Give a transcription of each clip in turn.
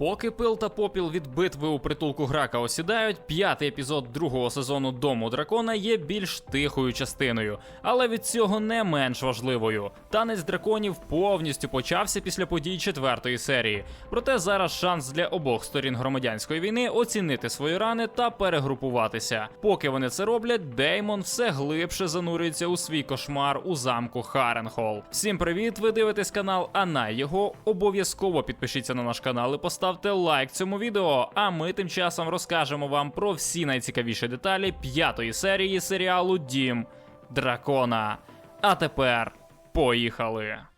Поки пил та попіл від битви у притулку Грака осідають, п'ятий епізод другого сезону Дому дракона є більш тихою частиною, але від цього не менш важливою. Танець драконів повністю почався після подій четвертої серії. Проте зараз шанс для обох сторін громадянської війни оцінити свої рани та перегрупуватися. Поки вони це роблять, Деймон все глибше занурюється у свій кошмар у замку Харенхол. Всім привіт! Ви дивитесь канал, а на його обов'язково підпишіться на наш канал і поставте лайк цьому відео. А ми тим часом розкажемо вам про всі найцікавіші деталі п'ятої серії серіалу Дім Дракона. А тепер поїхали!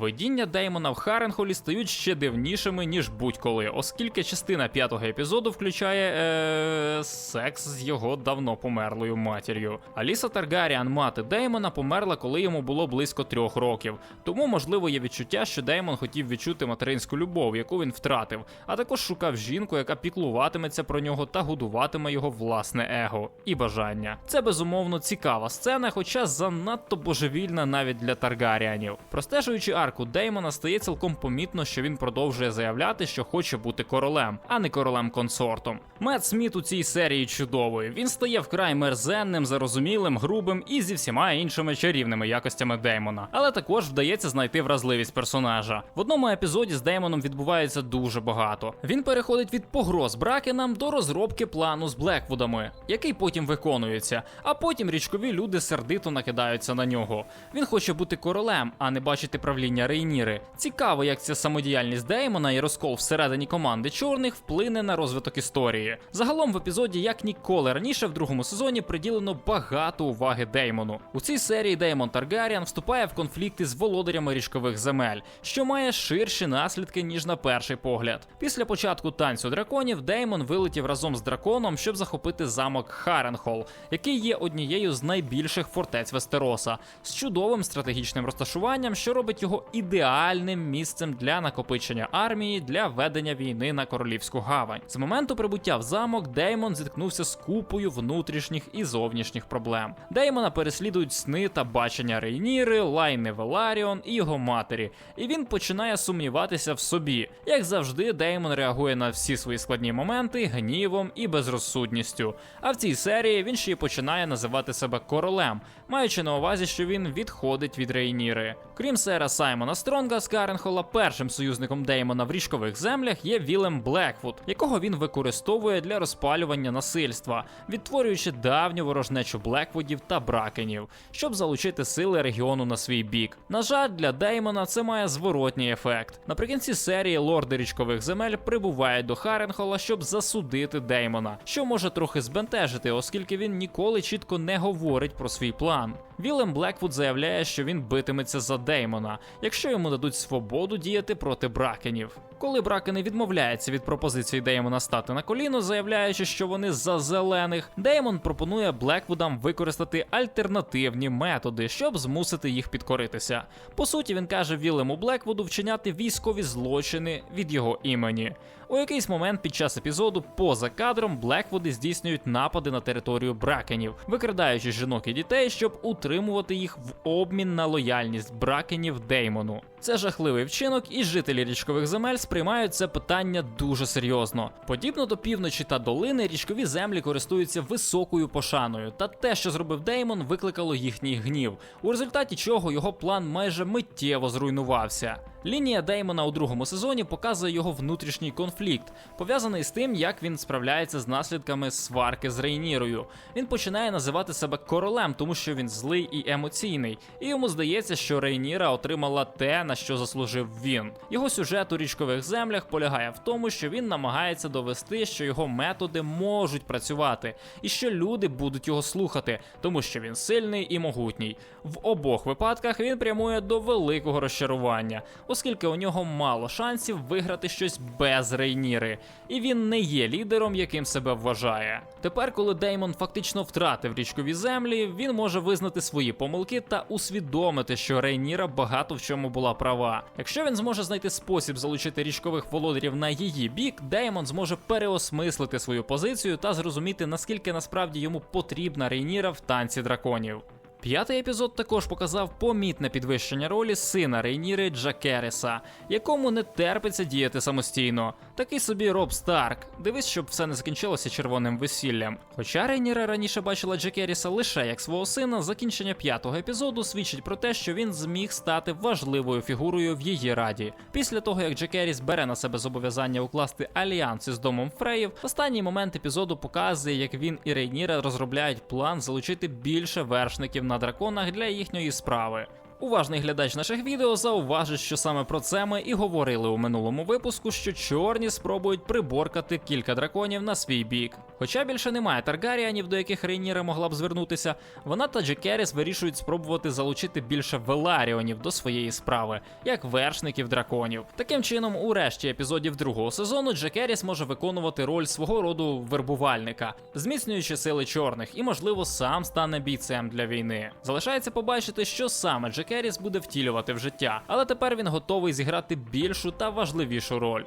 Видіння Деймона в Харенхолі стають ще дивнішими, ніж будь-коли, оскільки частина п'ятого епізоду включає е- секс з його давно померлою матір'ю. Аліса Таргаріан, мати Деймона, померла, коли йому було близько трьох років. Тому, можливо, є відчуття, що Деймон хотів відчути материнську любов, яку він втратив, а також шукав жінку, яка піклуватиметься про нього та годуватиме його власне его і бажання. Це безумовно цікава сцена, хоча занадто божевільна навіть для Таргаріанів. Простежуючи арку Деймона, стає цілком помітно, що він продовжує заявляти, що хоче бути королем, а не королем-консортом. Мед Сміт у цій серії чудовий. Він стає вкрай мерзенним, зарозумілим, грубим і зі всіма іншими чарівними якостями Деймона. Але також вдається знайти вразливість персонажа. В одному епізоді з Деймоном відбувається дуже багато. Він переходить від погроз Бракенам до розробки плану з Блеквудами, який потім виконується. А потім річкові люди сердито накидаються на нього. Він хоче бути королем, а не бачити правління Рейніри. Цікаво, як ця самодіяльність Деймона і розкол всередині команди чорних вплине на розвиток історії. Загалом в епізоді, як ніколи раніше, в другому сезоні приділено багато уваги Деймону. У цій серії Деймон Таргаріан вступає в конфлікти з володарями річкових земель, що має ширші наслідки ніж на перший погляд. Після початку танцю драконів Деймон вилетів разом з драконом, щоб захопити замок Харенхол, який є однією з найбільших фортець Вестероса, з чудовим стратегічним розташуванням, що робить його ідеальним місцем для накопичення армії для ведення війни на королівську гавань. З моменту прибуття в замок Деймон зіткнувся з купою внутрішніх і зовнішніх проблем. Деймона переслідують сни та бачення Рейніри, Лайни Веларіон і його матері, і він починає сумніватися в собі. Як завжди, Деймон реагує на всі свої складні моменти гнівом і безрозсудністю. А в цій серії він ще й починає називати себе королем, маючи на увазі, що він відходить від Рейніри. Крім сера Саймона Стронга з Каренхола, першим союзником Деймона в річкових землях є Вілем Блеквуд, якого він використовує для розпалювання насильства, відтворюючи давню ворожнечу Блеквудів та Бракенів, щоб залучити сили регіону на свій бік. На жаль, для Деймона це має зворотній ефект. Наприкінці серії лорди річкових земель прибувають до Харенхола, щоб засудити Деймона, що може трохи збентежити, оскільки він ніколи чітко не говорить про свій план. Вілем Блеквуд заявляє, що він битиметься за Деймона, якщо йому дадуть свободу діяти проти бракенів. Коли бракени відмовляються від пропозиції Деймона стати на коліно, заявляючи, що вони за зелених, Деймон пропонує Блеквудам використати альтернативні методи, щоб змусити їх підкоритися. По суті, він каже Вілему Блеквуду вчиняти військові злочини від його імені. У якийсь момент під час епізоду, поза кадром, Блеквуди здійснюють напади на територію бракенів, викрадаючи жінок і дітей, щоб утримувати їх в обмін на лояльність бракенів Деймону. Це жахливий вчинок, і жителі річкових земель сприймають це питання дуже серйозно. Подібно до півночі та долини, річкові землі користуються високою пошаною, та те, що зробив Деймон, викликало їхній гнів, у результаті чого його план майже миттєво зруйнувався. Лінія Деймона у другому сезоні показує його внутрішній конфлікт, пов'язаний з тим, як він справляється з наслідками сварки з Рейнірою. Він починає називати себе королем, тому що він злий і емоційний, і йому здається, що Рейніра отримала те, на що заслужив він. Його сюжет у річкових землях полягає в тому, що він намагається довести, що його методи можуть працювати, і що люди будуть його слухати, тому що він сильний і могутній. В обох випадках він прямує до великого розчарування оскільки у нього мало шансів виграти щось без Рейніри, і він не є лідером, яким себе вважає. Тепер, коли Деймон фактично втратив річкові землі, він може визнати свої помилки та усвідомити, що Рейніра багато в чому була права. Якщо він зможе знайти спосіб залучити річкових володарів на її бік, Деймон зможе переосмислити свою позицію та зрозуміти, наскільки насправді йому потрібна Рейніра в танці драконів. П'ятий епізод також показав помітне підвищення ролі сина Рейніри Джакереса, якому не терпиться діяти самостійно. Такий собі Роб Старк. Дивись, щоб все не закінчилося червоним весіллям. Хоча Рейніра раніше бачила Джакеріса лише як свого сина, закінчення п'ятого епізоду свідчить про те, що він зміг стати важливою фігурою в її раді. Після того, як Джакеріс бере на себе зобов'язання укласти альянс із домом Фреїв, останній момент епізоду показує, як він і Рейніра розробляють план залучити більше вершників на драконах для їхньої справи. Уважний глядач наших відео зауважить, що саме про це ми і говорили у минулому випуску, що чорні спробують приборкати кілька драконів на свій бік. Хоча більше немає Таргаріанів, до яких Рейніра могла б звернутися, вона та Джекеріс вирішують спробувати залучити більше Веларіонів до своєї справи, як вершників драконів. Таким чином, у решті епізодів другого сезону Джекеріс може виконувати роль свого роду вербувальника, зміцнюючи сили чорних, і, можливо, сам стане бійцем для війни. Залишається побачити, що саме Джекеріс буде втілювати в життя, але тепер він готовий зіграти більшу та важливішу роль.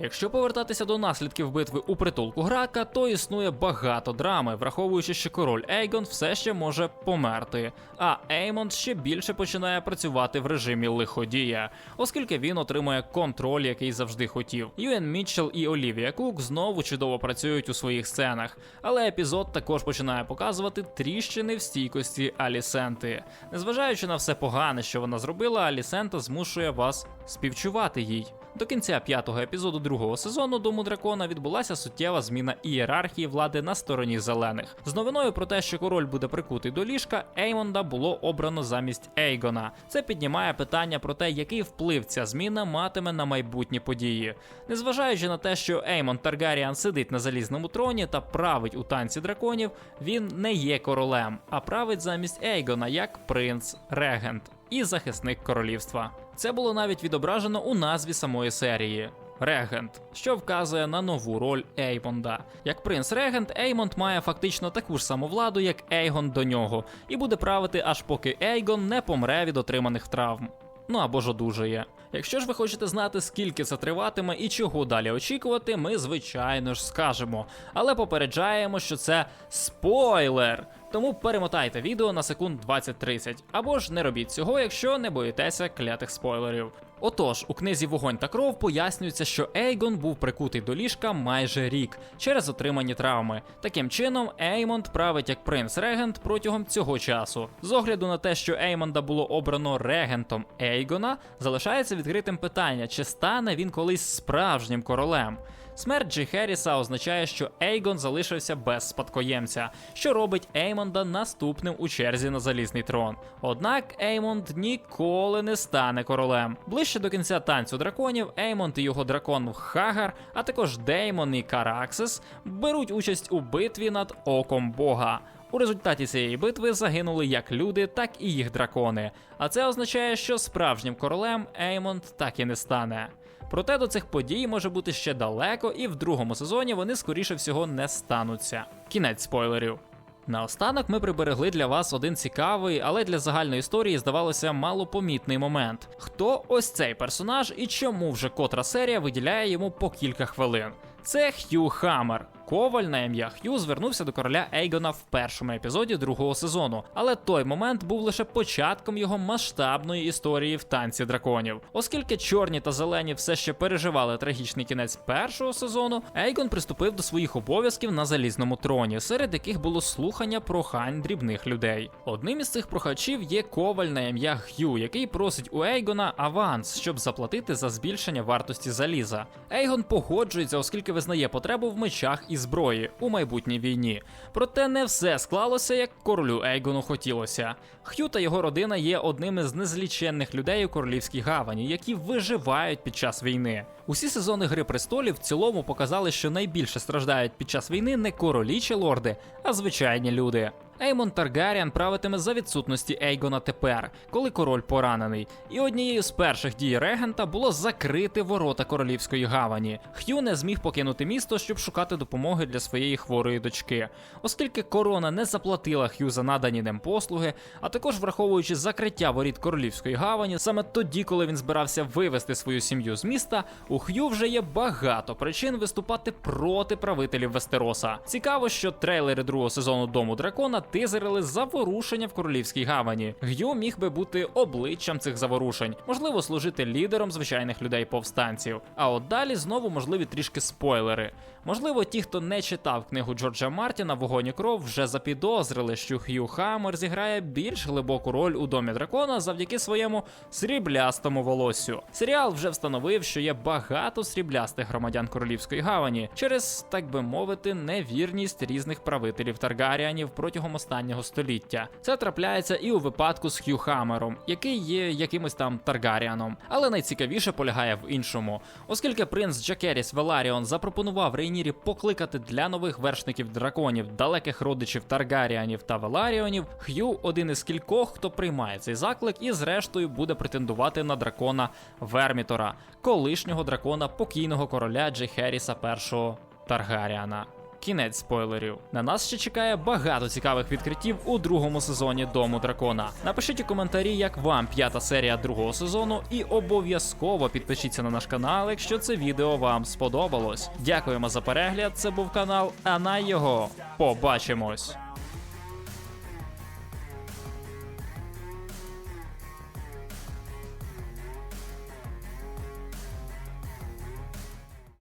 Якщо повертатися до наслідків битви у притулку Грака, то існує багато драми, враховуючи, що король Ейгон все ще може померти, а Еймонд ще більше починає працювати в режимі лиходія, оскільки він отримує контроль, який завжди хотів. Юен Мітчелл і Олівія Кук знову чудово працюють у своїх сценах, але епізод також починає показувати тріщини в стійкості Алісенти. Незважаючи на все погане, що вона зробила, Алісента змушує вас співчувати їй. До кінця п'ятого епізоду другого сезону Дому дракона відбулася суттєва зміна ієрархії влади на стороні зелених. З новиною про те, що король буде прикутий до ліжка, Еймонда було обрано замість Ейгона. Це піднімає питання про те, який вплив ця зміна матиме на майбутні події. Незважаючи на те, що Еймон Таргаріан сидить на залізному троні та править у танці драконів, він не є королем, а править замість Ейгона як принц регент і захисник королівства. Це було навіть відображено у назві самої серії. Регент, що вказує на нову роль Еймонда. Як принц Регент, Еймонд має фактично таку ж саму владу, як Ейгон до нього, і буде правити аж поки Ейгон не помре від отриманих травм. Ну або ж одужає. Якщо ж ви хочете знати, скільки це триватиме і чого далі очікувати, ми звичайно ж скажемо. Але попереджаємо, що це спойлер. Тому перемотайте відео на секунд 20-30, або ж не робіть цього, якщо не боїтеся клятих спойлерів. Отож, у книзі Вогонь та кров пояснюється, що Ейгон був прикутий до ліжка майже рік через отримані травми. Таким чином, Еймонд править як принц регент протягом цього часу. З огляду на те, що Еймонда було обрано регентом Ейгона, залишається відкритим питання, чи стане він колись справжнім королем. Смерть Джі Херріса означає, що Ейгон залишився без спадкоємця, що робить Еймонда наступним у черзі на залізний трон. Однак Еймонд ніколи не стане королем. Ближче до кінця танцю драконів Еймонд і його дракон Хагар, а також Деймон і Караксис беруть участь у битві над Оком Бога. У результаті цієї битви загинули як люди, так і їх дракони. А це означає, що справжнім королем Еймонд так і не стане. Проте до цих подій може бути ще далеко, і в другому сезоні вони скоріше всього не стануться. Кінець спойлерів. Наостанок ми приберегли для вас один цікавий, але для загальної історії здавалося малопомітний момент. Хто ось цей персонаж і чому вже котра серія виділяє йому по кілька хвилин? Це Х'ю Хаммер. Коваль на ім'я Х'ю звернувся до короля Ейгона в першому епізоді другого сезону, але той момент був лише початком його масштабної історії в танці драконів. Оскільки чорні та зелені все ще переживали трагічний кінець першого сезону, Ейгон приступив до своїх обов'язків на залізному троні, серед яких було слухання прохань дрібних людей. Одним із цих прохачів є коваль на ім'я Х'ю, який просить у Ейгона аванс, щоб заплатити за збільшення вартості заліза. Ейгон погоджується, оскільки визнає потребу в мечах і зброї у майбутній війні. Проте не все склалося, як королю Ейгону хотілося. Х'ю та його родина є одними з незліченних людей у королівській гавані, які виживають під час війни. Усі сезони Гри престолів в цілому показали, що найбільше страждають під час війни не королі чи лорди, а звичайні люди. Еймон Таргаріан правитиме за відсутності Ейгона тепер, коли король поранений. І однією з перших дій регента було закрити ворота королівської гавані. Х'ю не зміг покинути місто, щоб шукати допомоги для своєї хворої дочки, оскільки корона не заплатила Х'ю за надані ним послуги, а також враховуючи закриття воріт королівської гавані, саме тоді, коли він збирався вивести свою сім'ю з міста, у Х'ю вже є багато причин виступати проти правителів Вестероса. Цікаво, що трейлери другого сезону Дому дракона тизерили заворушення в королівській гавані. Г'ю міг би бути обличчям цих заворушень, можливо, служити лідером звичайних людей повстанців. А от далі знову можливі трішки спойлери. Можливо, ті, хто не читав книгу Джорджа Мартіна Вогонь і кров, вже запідозрили, що Х'ю Хаммер зіграє більш глибоку роль у домі дракона завдяки своєму сріблястому волоссю. Серіал вже встановив, що є багато сріблястих громадян королівської гавані через, так би мовити, невірність різних правителів Таргаріанів протягом останнього століття. Це трапляється і у випадку з Х'ю Хаммером, який є якимось там Таргаріаном. Але найцікавіше полягає в іншому, оскільки принц Джакеріс Веларіон запропонував Рейнірі покликати для нових вершників драконів далеких родичів Таргаріанів та Веларіонів, Х'ю один із кількох, хто приймає цей заклик, і зрештою буде претендувати на дракона Вермітора, колишнього дракона покійного короля Джейхеріса І Таргаріана. Кінець спойлерів. На нас ще чекає багато цікавих відкриттів у другому сезоні Дому дракона. Напишіть у коментарі, як вам п'ята серія другого сезону, і обов'язково підпишіться на наш канал, якщо це відео вам сподобалось. Дякуємо за перегляд. Це був канал, а на його побачимось.